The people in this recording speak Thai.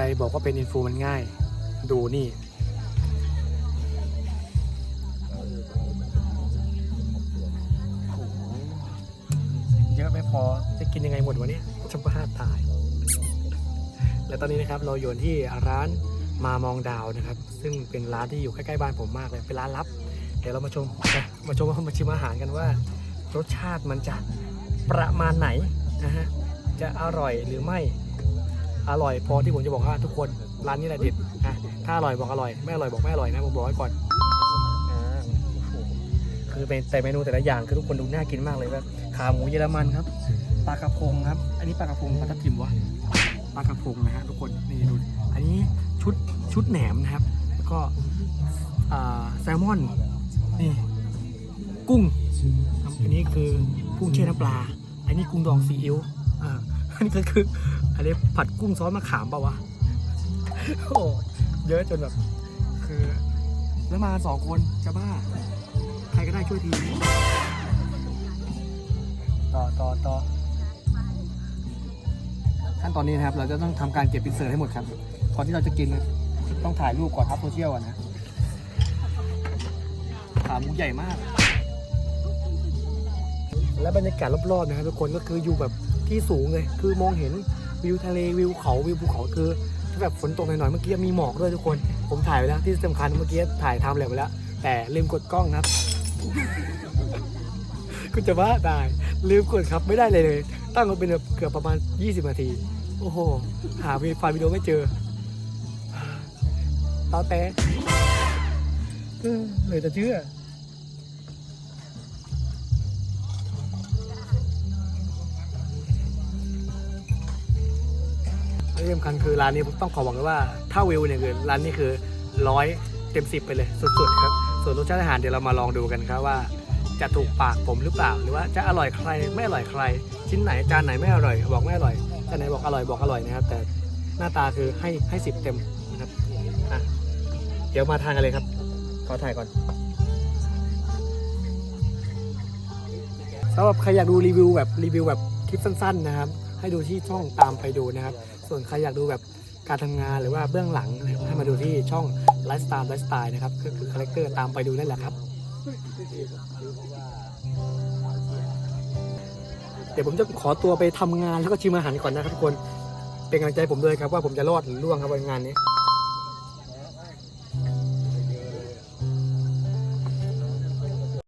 รบอกว่าเป็นอินฟูมันง่าย ดูนี่ เยอะไม่พอจะกินยังไงหมดวะเนี่ยจะบ้าตาย และตอนนี้นะครับเราอยู่ที่ร้านมามองดาวนะครับ ซึ่งเป็นร้านที่อยู่ใกล้ๆบ้านผมมากเลย เป็นร้านลับ เดี๋ยวเรามาชม มาชมว่ามาชิมอาหารกันว่า รสชาติมันจะประมาณไหนนะฮะ จะอร่อยหรือไม่ อร่อยพอที่ผมจะบอกว่าทุกคนร้านนี้แหละเด็ดนะถ้าอร่อยบอกอร่อยไม่อร่อยบอกไม่อร่อยนะผมบอกไว้ก่อนคือเป็นแต่เมนูแต่ละอย่างคือทุกคนดูน่ากินมากเลยแบบขาหมูเยอรมันครับปลากระพงครับ อันนี้ปลากระพงปลาทับทิมวะปลากระพงนะฮะทุกคนนี่ดูอันนี้ชุดชุดแหนมนะครับแล้วก็แซลมอนนี่กุ้งอันนี้คือกุ้งเช่น้ำปลา อันนี้กุ้งดองซีอิ๊ว อันนี้คืออันนี้ผัดกุ้งซอสมะขามเปล่าวะโอ้เยอะจนแบบ คือ แล้วมาสองคนจะบ้า ใครก็ได้ช่วยที ต่อต่อต่อขั้นตอนนี้นะครับ เราจะต้องทำการเก็บอินเสิร์ให้หมดครับก่อนที่เราจะกินต้องถ่ายรูปก่อนอัพโซเชียลก่อนนะขาหมูใหญ่มาก และบรรยากาศรอบๆนะครับทุกคนก็คืออยู่แบบที่สูงเลยคือมองเห็นวิวทะเลวิวเขาวิวภูเขาคือถ้าแบบฝนตกหน่อยๆเมื่อกี้มีหมอกด้วยทุกคน ผมถ่ายไปแล้วที่สำคัญเมื่อกี้ถ่ายทำแล้วไปแล้ว แต่ลืมกดกล้องนะครับคุณจะว่าตายลืมกดครับไม่ได้เลยเลย ตั้งมาเป็นเกือบประมาณ 20 นาที โอ้โห หาไฟล์วิดีโอไม่เจอตอแต่เลยจะเชื่อ ที่สำคัญคือร้านนี้ผมต้องขอบอกเลยว่าถ้าวิวเนี่ยคือร้านนี้คือร้อยเต็มสิบไปเลยสุดๆครับ ส่วนรสชาติอาหารเดี๋ยวเรามาลองดูกันครับว่า จะถูกปากผมหรือเปล่า หรือว่าจะอร่อยใครไม่อร่อยใคร ชิ้นไหนจานไหนไม่อร่อย บอกไม่อร่อยจานไหนบอกอร่อยบอกอร่อยนะครับ แต่หน้าตาคือให้ให้สิบเต็มนะครับอะเดี๋ยวมาทานกันเลยครับขอถ่ายก่อนสำหรับใครอยากดูรีวิวแบบรีวิวแบบคลิปสั้น ๆ นะครับ ให้ดูที่ช่องตามไปดูนะครับ ส่วนใครอยากดูแบบการทำงานหรือว่าเบื้องหลังนะครับให้มาดูที่ช่องไลฟ์สไตล์ไลฟ์สไตล์นะครับก็คือคาแรคเตอร์ตามไปดูนั่นแหละครับ เดี๋ยวผมจะขอตัวไปทำงานแล้วก็ชิมอาหารก่อนนะครับทุกคนเป็นกำลังใจผมด้วยครับว่าผมจะรอดหรือร่วงครับในงานนี้